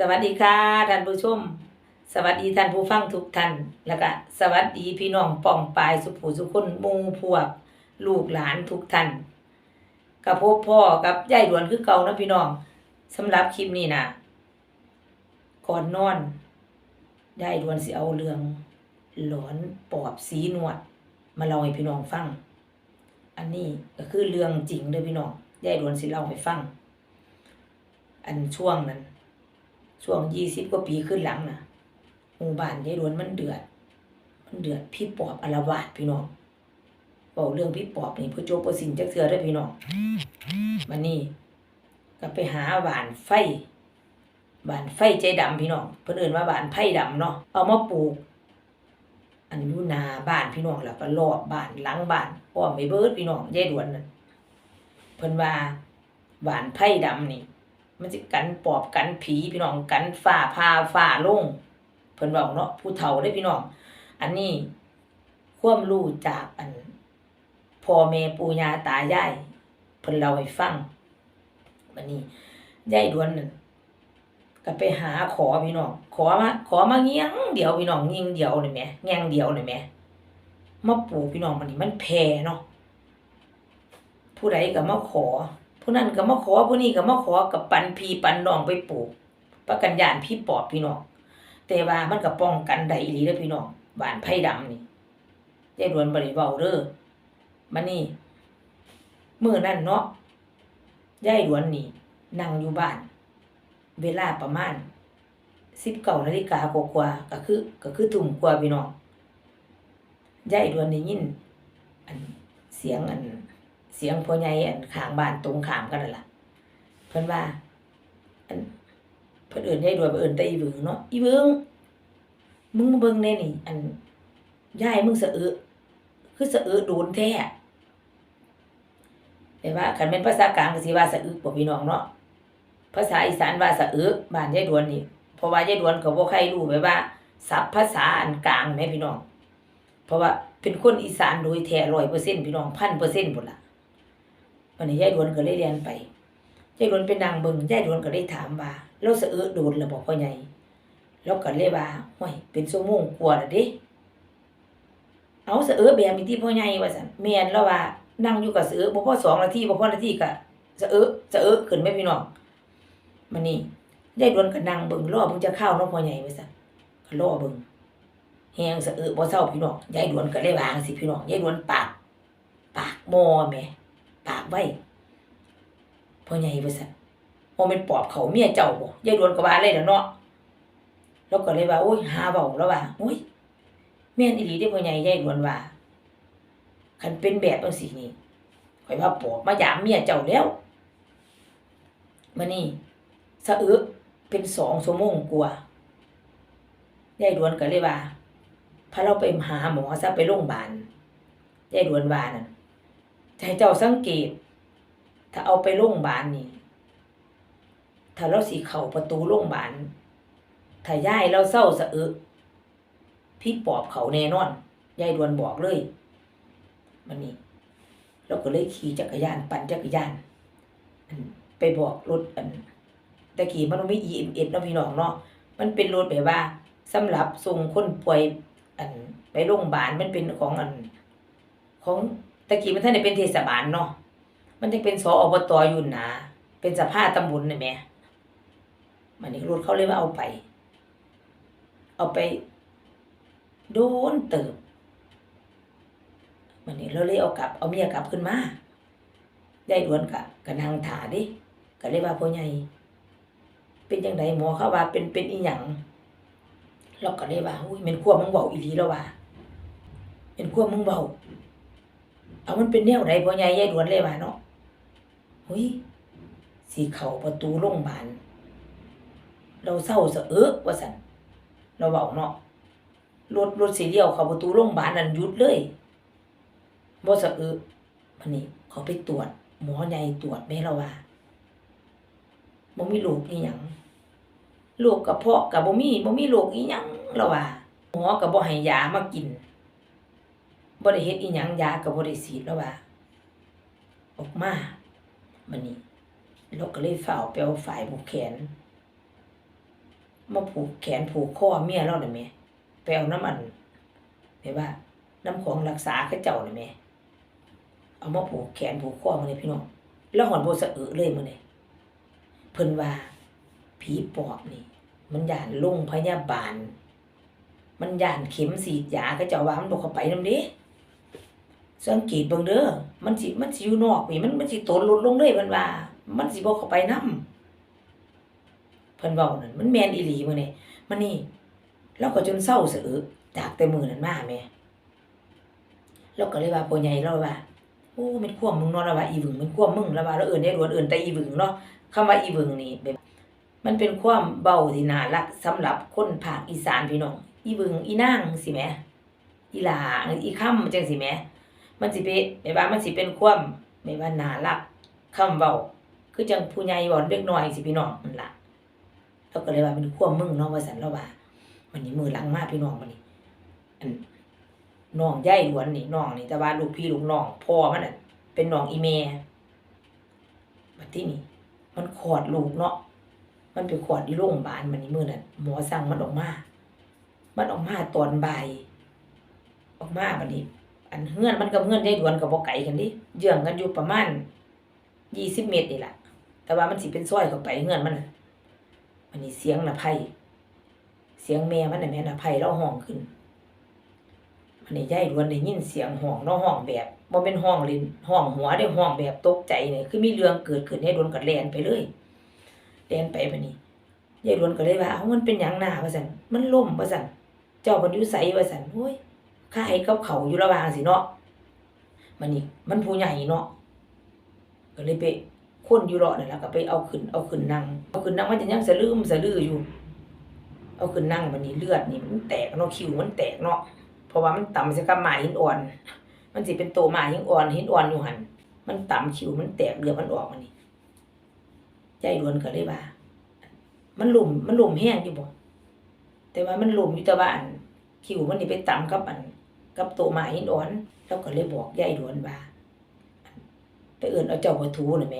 สวัสดีค่ะท่านผู้ชม สวัสดีท่านผู้ฟังทุกท่าน แล้วก็สวัสดีพี่น้องป้องปายสุภูสุคนมู่พวก ลูกหลานทุกท่านกับพบพ่อกับยายดวนคือเก่านะพี่น้องสำหรับคลิปนี้นะก่อนนอนยายดวนสิเอาเรื่อง หลอนปอบสีนวด มาเล่าให้พี่น้องฟัง อันนี้ก็คือเรื่องจริงเด้อพี่น้องยายดวนสิเล่าให้ฟัง อันช่วงนั้น ช่วงยี่สิบกว่าปีขึ้นหลังนะหมู่บ้านยายดวนมันเดือด มันเดือดพี่ปอบอารวาสพี่น้องบอกเรื่องพี่ปอบนี่ผู้โจบผู้สินจักเสือได้พี่น้องมันนี่ก็ไปหาหวานไฟหวานไฟใจดำพี่น้องเพิ่นเอิ้นว่าหวานไผ่ดำเนาะเอามาปลูก อันยูนาบ้านพี่น้องแล้วก็รอบบ้านหลังบ้านอ้อมไปเบิดพี่น้องยายดวนนั่นเพิ่นว่าหวานไผ่ดำนี่ มันสิกันปอบกันผีพี่น้องกันฝ่าพาฝ่าลงเพิ่นบอกเนาะผู้เฒ่าได้พี่น้อง อันนี้ความรู้จากอันพ่อแม่ปู่ย่าตายายเพิ่นเล่าให้ฟังวันนี้ยายดวนนั่นก็ไปหาขอพี่น้องขอมาขอมาเงี้ยงเดียวพี่น้องเงี้ยงเดียวนี่แหมแงงเดียวนี่แหมมาปลูกพี่น้องมันนี่มันแพร่เนาะผู้ใดก็มาขอ ผู้นั้นก็มาขอผู้นี้ก็มาขอกับปันพีปันน้องไปปลูก ประกันยานพี่ปอบพี่น้องแต่ว่ามันก็ป้องกันได้อีหลีเด้อพี่น้องบานไผ่ดำนี่ยายดวนบ่ได้เวาเด้อมันนี่มือนั้นเนาะยายดวนนี่นั่งอยู่บ้าน เวลาประมาณ19นาฬิกากว่าๆก็คือก็คือทุ่มกว่าพี่น้องยายดวนได้ยิน อันเสียงอัน เสียงพ่อใหญ่อันข้างบ้านตรงข้ามกันนั่นล่ะเพิ่นว่าอันเพิ่นเอิ้นยายดวยเพิ่นอิ้นแต่อีเบิงเนาะอีเบิงมึงมาเบิ่งแน่นี่ อันยายมึงสะอึกคือสะอึกโดนแท้แต่ว่าคันเป็นภาษากลางก็สิว่าสะอึกบ่พี่น้องเนาะภาษาอีสานว่าสะอึกบ้านยายดวนนี่เพราะว่ายายดวนก็บ่ใครรู้แบบว่าศัพท์ภาษาอันกลางแหม่พี่น้อง เพราะว่าเป็นคนอีสานโดยแท้100%พี่น้อง1,000%พุ่นต์หมดละ วันนี้ยายดวนก็เลยเรียนไปยายดวนเป็นนางเบิงยายดวนก็ได้ถามว่าเราสะเอือโดนแล้วบอกพ่อใหญ่แล้วก็เลยว่าห้วยเป็นชั่วโมงกว่าแล้วเด้เอาสะเอือแบบมีที่พ่อใหญ่ว่าซั่นแม่นแล้วว่านั่งอยู่กับสะเอือบ่พอสองนาทีบ่พอนาทีก็สะเอือสะเอือขึ้นแม่พี่น้องมันนี่ยายดวนก็นั่งเบิงรอเพิ่งจะเข้าเนาะพ่อใหญ่ว่าซั่นก็รอเบิงแฮงสะเอือบ่เซาพี่น้องยายดวนก็เลยวาจั่งสิพี่น้องยายดวนปากปากมอแหม ปากไว้พ่อใหญ่ว่าซั่นบ่แม่นปอบเขาเมียเจ้าบ่ยายดวนก็ว่าเลยล่ะเนาะแล้วก็เลยว่าโอ้ยหาเว้าแล้วว่าโอ้ยแม่นอีหลีเด้พ่อใหญ่ยายดวนว่าคันเป็นแบบจังซี่นี่ข่อยว่าปอบมายามเมียเจ้าแล้วมื้อนี้สะอึกเป็น2ชั่วโมงกว่ายายดวนก็เลยว่าพาเราไปหาหมอซะไปโรงพยาบาลยายดวนว่านั่น ให้เจ้าสังเกต ถ้าเอาไปโรงพยาบาลนี่ ถ้าเราสิเข้าประตูโรงพยาบาลถ้าย้ายเราเศร้าสะอึกพี่ปอบเขาแน่นอนยายดวนบอกเลย มันนี่เราก็เลยขี่จักรยานปั่นจักรยานไปบอกรถอันตะกี้มันไม่ EMS เนาะพี่น้องเนาะมันเป็นรถแบบว่าสำหรับส่งคนป่วยอันไปโรงพยาบาลมันเป็นของอันของ ตะกี้มันท่านได้เป็นเทศบาลเนาะมันจะเป็นสออบตอยู่นะเป็นสภาตำบลน่ะแม่มันนี่รถเขาเลยว่าเอาไป เอาไป โดนเติบมันนี่เราเลยเอากลับ เอาเมียกลับขึ้นมาได้ดวนกะกะนางถาดิก็เลยว่าพ่อใหญ่เป็นจังไดหมอเขาว่าเป็นเป็นอีหยังเราก็เลยว่าอุ้ยเป็นขั้วมึงเว้าอีหลีแล้วว่าเป็นขั้วมึงเว้า เอามันเป็นแนวใดพ่อใหญ่ยายดวนเลยว่าเนาะหุยสีเข้าประตูโรงพยาบาลเราเศร้าสะเอิกว่าซั่นเราเว้าเนาะรถรถสีเลี้ยวเข้าประตูโรงพยาบาลนั่นหยุดเลยบ่สะเอิกมันนี่เขาไปตรวจ หมอใหญ่ตรวจแม่เราว่าบ่มีโรคอีหยังโรคกระเพาะก็บ่มีบ่มีโรคอีหยังเราว่าหมอก็บ่ให้ยามากิน บ่ได้เฮ็ดอีหยังยาก็บ่ได้ฉีดแล้วว่าออกมามันนี่เราก็เลยฝ้าวไปเอาฝ่ายบุกแขนมาผูกแขนผูกคอเมียเราน่ะแหม่ไปเอาน้ำมันแบบว่าน้ำของรักษาเขาเจ้าน่ะแหม่เอามาผูกแขนผูกคอมาเลยพี่น้องแล้วหอนโบสะอึกเลยมื้อนี้เพิ่นว่า ผีปอบนี่ มันย่านโรงพยาบาล มันย่านเข็มฉีดยาเขาเจ้าว่ามันบ่เข้าไปนำเด้ สังเกตเบิ่งเด้อมันสิมันสิอยู่นอกนี่มันมันสิตนลดลงเลยเพิ่นว่า มันสิบ่เข้าไปนำเพิ่นเว้านั่นมันแม่นอีหลีมื้อนี้มันนี่เราก็จนเศร้าสะอึกจากแต่มือนั้นมาแหม่เราก็เลยว่าพ่อใหญ่เราว่าโอ้มันความมึงเนาะล้วว่าอีหวึงมันความมึงแล้วว่าเราเอิ้นได้รวนเอิ้นแต่อีหวึงเนาะคำว่าอีหวึงนี่แบบมันเป็นความเบาที่น่ารักสำหรับคนภาคอีสานพี่น้องอีหึงอีนางสิแหมอีหลาอีค่ำจังสิแหม มันสิเป็นแบบว่ามันสิเป็นความแบบว่าน่ารักคำเว้าคือจังผู้ใหญ่เว้าเด็กน้อยสิพี่น้องนั่นละเราก็เลยว่ามันความมึงเนาะว่าสันเราว่ามันนี่มือหลังมากพี่น้องมันนี่อันน้องย่ายหวนนี่น้องนี่แต่ว่าลูกพี่ลูกน้องพ่อมันน่ะเป็นน้องอีเมบัดที่นี่มันขอดลูกเนาะมันไปขอดที่โรงพยาบาลมันนี่มือนั่นหมอสั่งมันออกมา มันออกมาตอนบ่ายออกมาบัดนี้ อันเฮือนมันกับเฮือนยายหลวนกับบ่ไกลกันดิเยื้องกันอยู่ประมาณยี่สิบเมตรนี่แหละแต่ว่ามันสิเป็นซอยเข้าไปเฮือนมันอันนี้เสียงน่ะไผเสียงแม่มันน่ะแม่น่ะไผเราห้องขึ้นอันนี้ยายล้วนได้ยินเสียงห้องเนาห้องแบบบ่เป็นห้องเล่นห้องหัวได้ห้องแบบตกใจนี่คือมีเรื่องเกิดขึ้นให้ล้วนก็แล่นไปเลยแล่นไปบัดนี้ยายล้วนก็เลยว่าเอ้ามันเป็นหยังหน้าว่าซั่นมันล่มว่าซั่นเจ้าเพิ่นอยู่ไสว่าซั่นโอ้ย ข้าให้กับเขาอยู่ระหว่างสิเนาะมันนี่มันผู้ใหญ่เนาะก็เลยไปคนอยู่รอนั่นแหละก็ไปเอาขึ้นเอาขึ้นนั่งเอาขึ้นนั่งมันจะยังสะลืมสะลืออยู่ เอาขึ้นนั่งบัดนี้เลือดนี่มันแตกเนาะคิวมันแตกเนาะเพราะว่ามันต่ำใส่กับหมาหินอ่อน มันสิเป็นโตหมาหินอ่อนหินอ่อนอยู่หันมันต่ำคิวมันแตกเลือดมันออกมานี่ใจรวนก็เลยว่า มันหลุมมันหลุมแห้งอยู่บ่แต่ว่ามันหลุมอยู่แต่ว่าอันคิวมันนี่ไปต่ำกับอัน กับโตหมาหินอ่อนแล้วก็เลยบอกยายรวนว่าไปเอื่นเอาเจ้าปะตูหน่ะแหม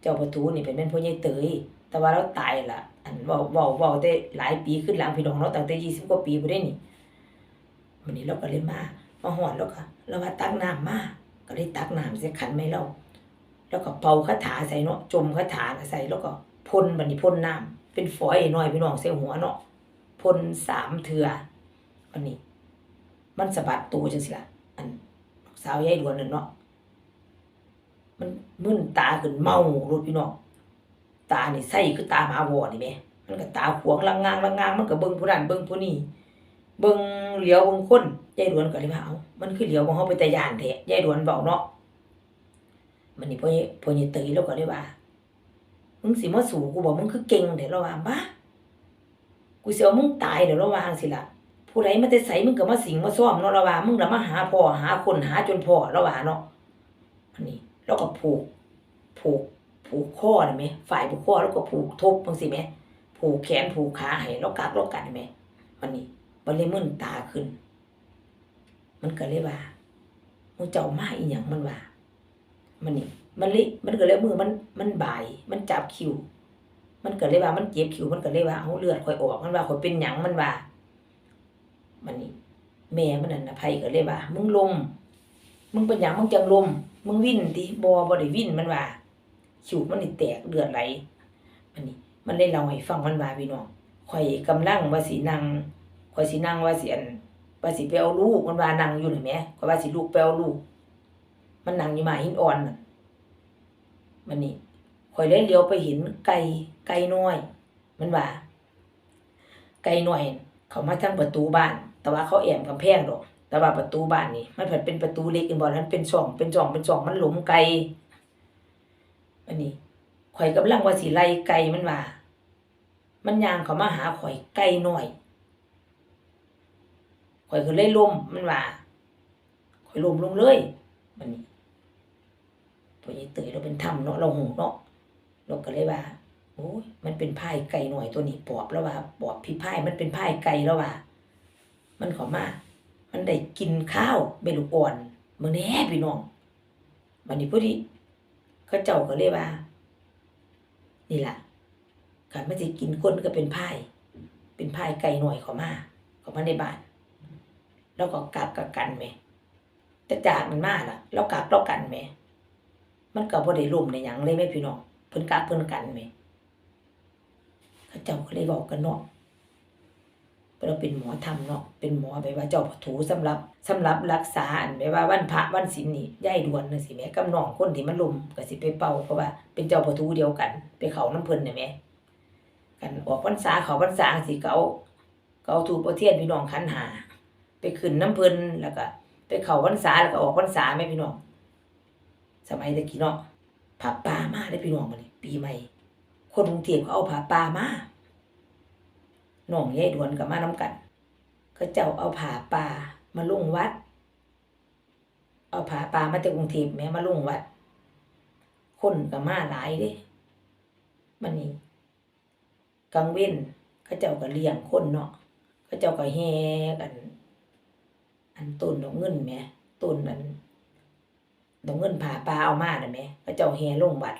เจ้าปะตูนี่เป็นแม่นพ่อใหญ่เตย แต่ว่าเราตายละอันเว้าเว้าเว้าได้หลายปีขึ้นหลังพี่น้องเนาะตั้งแต่20กว่าปีบ่ได้นี่วันนี้เราก็เลยมามาฮอดแล้วก็เราว่าตักน้ำมาก็เลยตักน้ำใส่ขันไม่เราแล้วก็เป่าคาถาใส่เนาะจมคาถาใส่แล้วก็พ่นบัดนี้พ่นน้ำเป็นฝอยหน้อยพี่น้องใส่หัวเนาะพ่นสามเทื่อวันนี้ มันสะบัดตัวจังซี่ล่ะอันสาวยายดวนนั่นเนาะมันมึนตาขึ้นเมารถพี่น้องตานี่ใส่คือตาหมาบอนี่แหม่มันก็ตาขวงลังงางลังงางมันก็เบิ่งผู้นั้นเบิ่งผู้นี้เบิ่งเหลียวเบิ่งคนยายดวนก็เลยว่าเอ้ามันคือเหลียวบ่เฮาไปแต่ยานแท้ยายดวนเว้าเนาะมันนี่พ่อพ่อใหญ่เตยแล้วก็เลยว่ามึงสิมาสู่กูบอกมึงคือเก่งเด้เราว่าบ้ากูเสิเอมึงตายเดี๋ยวเราว่าจังซี่ล่ะ ผู้ใดมาแต่ไสมึงก็มาสิงมาซ่อมเนาะราว่ามึงละมาหาพ่อหาคนหาจนพ่อราว่าเนาะอันนี้แล้วก็ผูก ผูก ผูกข้อเห็นไหมฝ่ายผูกข้อแล้วก็ผูกทบจังสิไหมผูกแขนผูกขาให้แล้วกัดแล้วกัดเห็นไหมมันนี่มันเลยมึนตาขึ้น มันก็เลยว่ามึงเจ้ามาอีหยังมันว่า มันนี่มันเลยมันก็เลยมือมันมันบ่าย มันจับคิว มันเก็เลยว่ามันเจ็บคิวมันเก็เลยว่าเอาเลือดคอยออกมันว่าคอยเป็นหยังมันว่า มันนี่แม่มันนั่นนะไผก็เลยว่า มึงลม มึงเป็นหยังมึงจังลม มึงวิ่นติบ่บ่ได้วิ่นมันว่าคิวมันนี่แตกเลือดไหลมันนี่มันเลยเล่าให้ฟังมันว่าพี่น้องข่อยกำลังว่าสินั่งข่อยสินั่งว่าสิอันว่าสิไปเอาลูกมันว่านั่งอยู่นี่แหมข่อยว่าสิลูกไปเอาลูก มันนั่งอยู่มาหินอ่อนน่ะมันนี่ข่อยเลยเลี้ยวไปเห็นไก่ไก่น้อย มันว่าไก่น้อย เขามาทางประตูบ้าน แต่ว่าเขาแอมกำแพงดอก แต่ว่าประตูบ้านนี่มันเพิ่นเป็นประตูเล็กอีบ่นั้นเป็นช่อง เป็นช่อง เป็นช่องมันหลุมไกลอันนี้ข่อยกำลังว่าสิไล่ไก่มันว่ามันยางเขามาหาข่อยไก่น้อย ข่อยก็เลยล้มมันว่าข่อยล้มลงเลยมันนี่พอใหญ่เตยเราเป็นถ้ำเนาะเราหูเนาะเราก็เลยว่าโอ้ยมันเป็นพายไก่หน่อยตัวนี้ปอบแล้วว่าปอบพี่พายมันเป็นพายไก่แล้วว่า มันเข้ามา มันได้กินข้าวเบลูกอ่อนมื้อนี้พี่น้องวันนี้พอดีเขาเจ้าก็เลยว่า นี่ล่ะการมันสิกินคนก็เป็นพายเป็นพายไก่หน่อยเขามาเขามาในบ้าน แล้วก็กักกับกันแหมแต่จากมันมาล่ะ แล้วกักแล้วกันแหมมันก็บ่ได้ล่มในหยังเลยแม่พี่น้องเพิ่นกักเพิ่นกันแหมเขาเจ้าก็เลยบอกกันเนาะ เราเป็นหมอทำเนาะเป็นหมอแบบว่าเจ้าปถูสำหรับสำหรับรักษาอันแบบว่าวันพระวันศีลนี่ย่ายดวนจังซี่แหมกับน้องคนที่มันลมก็สิไปเป่าเพราะว่าเป็นเจ้าปถูเดียวกัน ไปเขาน้ำเพิ่นนี่แหมกันออกพรรษาเขาพรรษาสิเอาเอาถูกประเทียนพี่น้องขันหา ไปขึ้นน้ำเพิ่นแล้วก็ไปเขาพรรษาแล้วก็ออกพรรษาแม่พี่น้องสมัยตะกี้เนาะผ้าป่ามาได้พี่น้องมานี่ปีใหม่ คนกรุงเทพเขาเอาผ้าป่ามา น้องยายดวนกับมาน้กันเขาเจ้าเอาผ้าป่ามาลุงวัด เอาผ้าป่ามาจากกรุงเทพแหม่มาลุงวัด คนก็มาหลายเด้มันนี่กังเว้นเขาเจ้าก็เลี้ยงคนเนาะเขาเจ้าก็แห่กัน อันต้นดอกเงินแหม่ต้นนั้นดอกเงินผ่าปลาเอามาน่ะแหม่เขาเจ้าแห่ลงวัด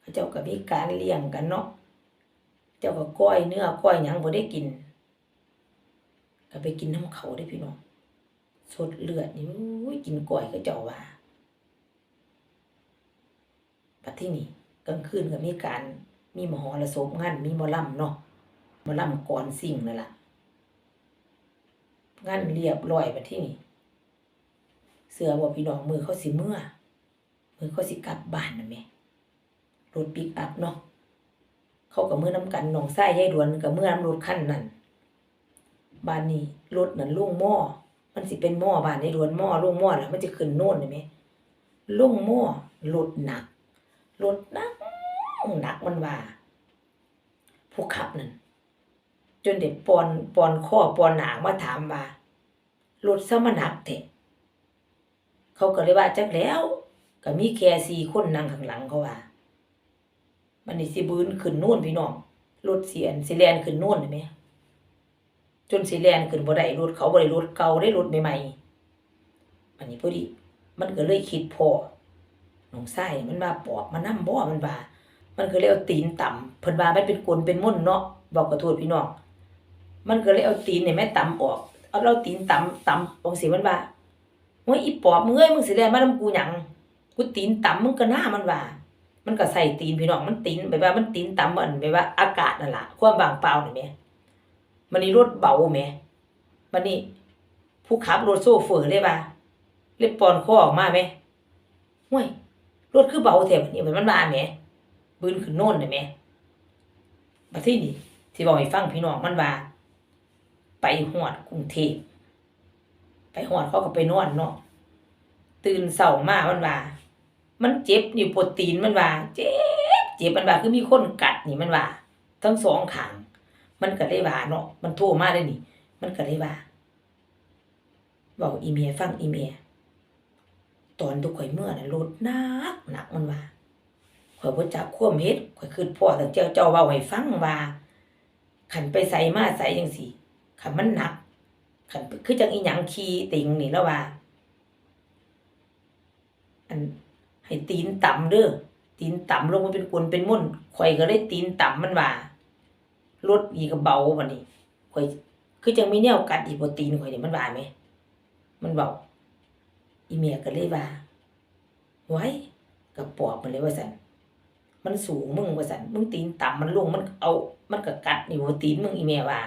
เขาเจ้าก็มีการเลี้ยงกันเนาะ เจ้าก็ก้อยเนื้อก้อยหยังบ่ได้กินก็ไปกินน้ำเขาได้พี่น้องสดเลือดนี่อุ้ยกินก้อยก็เจ้าว่าปัดที่นี่กลางคืนก็มีการมีมหรสพงานมีมอลำเนาะมอลำก่อนสิ่งนั่นล่ะงานเรียบร้อยไปที่นี่เสือบอกพี่น้องมือเขาสิเมื่อมือเขาสิกลับบ้านนะแม่รถปิกอัพเนาะ เขากับมือน้ำกันหนองไส้ยายดวนกับเมื่อน้ำรถขั้นนั่นบ้านนี้รถนั่นลุ่งหม้อมันสิเป็นหม้อบ้านยายดวนหม้อลุ่งหม้อแล้วมันจะขึ้นโน่นเห็นไหมลุ่งหม้อรถหนักรถหนักหนักมันว่าผู้ขับนั่นจนเด็กปอนปอนข้อปอนหนามาถามว่ารถซะมันหนักเถอะเขาก็เลยว่าจักแล้ว ก็มีแค่สี่คนนั่งข้างหลังเขาว่า มันนี่สิบืนขึ้นนู่นพี่น้องรถเสียนสิแลนขึ้นนู่นเห็นไหมจนสิแลนขึ้นบ่ได้รถเขาบ่ได้รถเก่าได้รถใหม่ๆอันนี้พอดีมันก็เลยคิดพอน้องไส้มันมาปอบมันนำบ่มันว่ามันก็เลยเอาตีนต่ำเพิ่นว่ามันเป็นกลเป็นมุ่นเนาะบอกกับโทษพี่น้องมันก็เลยเอาตีนเนี่ยแม่ต่ำออกเอาเราตีนต่ำต่ำองสิมันว่าโอ้ยอีปอบมึงเอ้ยมึงสิแลมานํกูหยังกูตีนต่ำมึงก็หน้ามันว่า มันก็ใส่ตีนพี่น้องมันตีนแบบว่ามันตีนต่ำเหมือนแบบว่าอากาศนั่นแหละความว่างเปล่านี่แหม่มันนี่รถเบาแหม่มันนี่ผู้ขับรถโซ่เฟอร์เลยว่าเล็บปอนคอออกมาแหม่ห่วยรถคือเบาแท้บัดนี้มันมันว่าแหม่บืนขึ้นโน่นน่ะแหม่บัดทีนี้สิบอกให้ฟังพี่น้องมันว่าไปหอดกรุงเทพไปหอดเขาก็ไปนอนเนาะตื่นเช้ามามันว่า มันเจ็บนี่ปวดตีนมันว่า เจ็บเจ็บมันว่าคือมีคนกัดนี่มันว่า ทั้งสองขางมันก็เลยว่าเนาะมันโทรมาได้นี่ มันก็เลยว่าบอกอีเมียฟังอีเมียตอนทุกข่อยเมื่อน่ะรถหนักหนักมันว่าข่อยบ่จักควมเฮ็ดข่อยคือพ่อตั้งเจ้าเจ้าเว้าให้ฟังว่าขันไปใส่มาใส่จังซี่ขันมันหนักขันคือจังอีหยังขี่ติงนี่แล้วว่า อัน ให้ตีนต่ำเด้อตีนต่ำลงมาเป็นกวนเป็นมุ่นข่อยก็เลยตีนต่ำมันว่ารถอีกก็เบาบัดนี้ข่อยคือจังมีแนวกัดอีกบ่ตีนข่อยนี่ยมันว่าไหม มันเบาอีเมียก็เลยว่าไว้กับปอบมันเลยว่าซั่นมันสูงมึงว่าซั่นมึงตีนต่ำมันลงมันเอา มันก็กัดนี่บ่ตีนมึงอีเมียว่า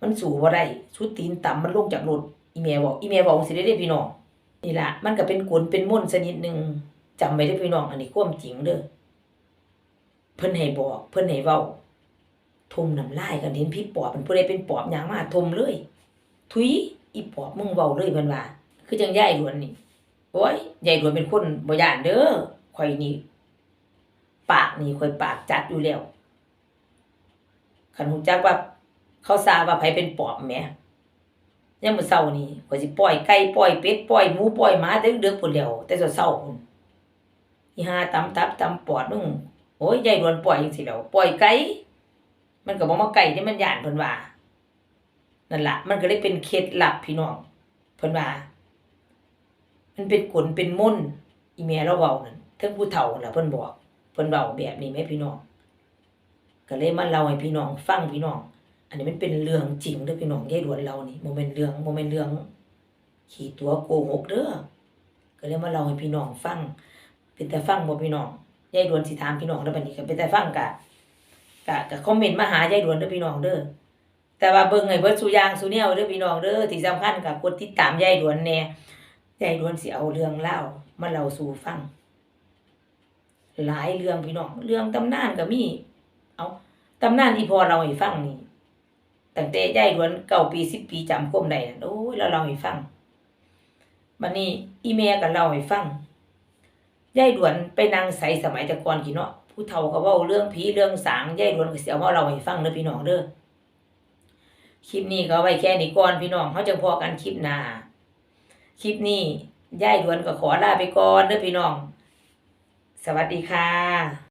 มันสูงบ่าได้ชุดตีนต่ำมันลงจากรถอีเมียบอกอีเมียบอกสิได้เด้พี่น้อง นี่ละมันก็เป็นกลเป็นม่นต์ชนิดหนึ่งจำไว้เด้พี่น้องอันนี้ความจริงเด้อเพิ่นให้บอก เพิ่นให้เว้าทมน้ำลายกันเห็นพี่ปอบมันผู้ใดเป็นปอบหยังมาทมเลย ทุยอีปอบมึงเว้าเลยเพิ่นว่า คือจังยายหลวนนี่โอ้ยยายหลวนเป็นคนบ่ย่านเด้อข่อยนี่ปากนี่ข่อยปากจัดอยู่แล้วคันฮู้จักว่าเขาทราบว่าไผเป็นปอบแหม ยามมื้อเช้านี่ข่อยสิปล่อยไก่ปล่อยเป็ดปล่อยหมูปล่อยหมาเดึกๆพุ่นแหล้วแต่เช้าๆพุ่นอีห่าตำตับตำปอดมึงโอ้ยยายดวนปล่อยจังซี่แหล้วปล่อยไก่มันก็บ่มาไก่ที่มันย่านเพิ่นว่านั่นละมันก็เลยเป็นเคล็ดลับพี่น้องเพิ่นว่า มันเป็นกลเป็นมนต์อีแม่เราเว้านั่นเทิงผู้เฒ่าน่ะเพิ่นบอกเพิ่นเว้าแบบนี้แม่พี่น้องก็เลยมาเล่าให้พี่น้องฟังพี่น้อง อันนี้มันเป็นเรื่องจริงเด้อพี่น้องยายดวนเรานี่บ่แม่นเรื่องบ่แม่นเรื่อง ขี่ตัวโกหกเด้อก็เลยมาเล่าให้พี่น้องฟัง เป็นแต่ฟังบ่พี่น้องยายดวนสิถามพี่น้องเด้อบัดนี้ก็เป็นแต่ฟังกะกะกะคอมเมนต์มาหายายดวนเด้อพี่น้องเด้อแต่ว่าเบิ่งให้เบิดซุยางซุแนวเด้อพี่น้องเด้อที่สำคัญก็กดติดตามยายดวนแน่ยายดวนสิเอาเรื่องเล่ามาเล่าสู่ฟัง หลายเรื่องพี่น้องเรื่องตำนานก็มีเอาตำนานที่พอเราให้ฟังนี่ ตั้งแต่ยายดวนเก้าปีสิบปีจำก้มได้นั่นโอ้ยเราเล่าให้ฟังบัดนี้อีเมก็เล่าให้ฟังยายดวนไปนั่งใสสมัยแต่ก่อนกี่เนาะผู้เฒ่าก็ว้าเรื่องผีเรื่องสางยายดวนก็เสิเอามาเล่าให้ฟังเด้อพี่น้องเด้อคลิปนี้ก็ไว้แค่นี้ก่อนพี่น้องเฮาจะพอกันคลิปหน้าคลิปนี้ยายดวนก็ขอลาไปก่อนเด้อพี่น้อง สวัสดีค่ะ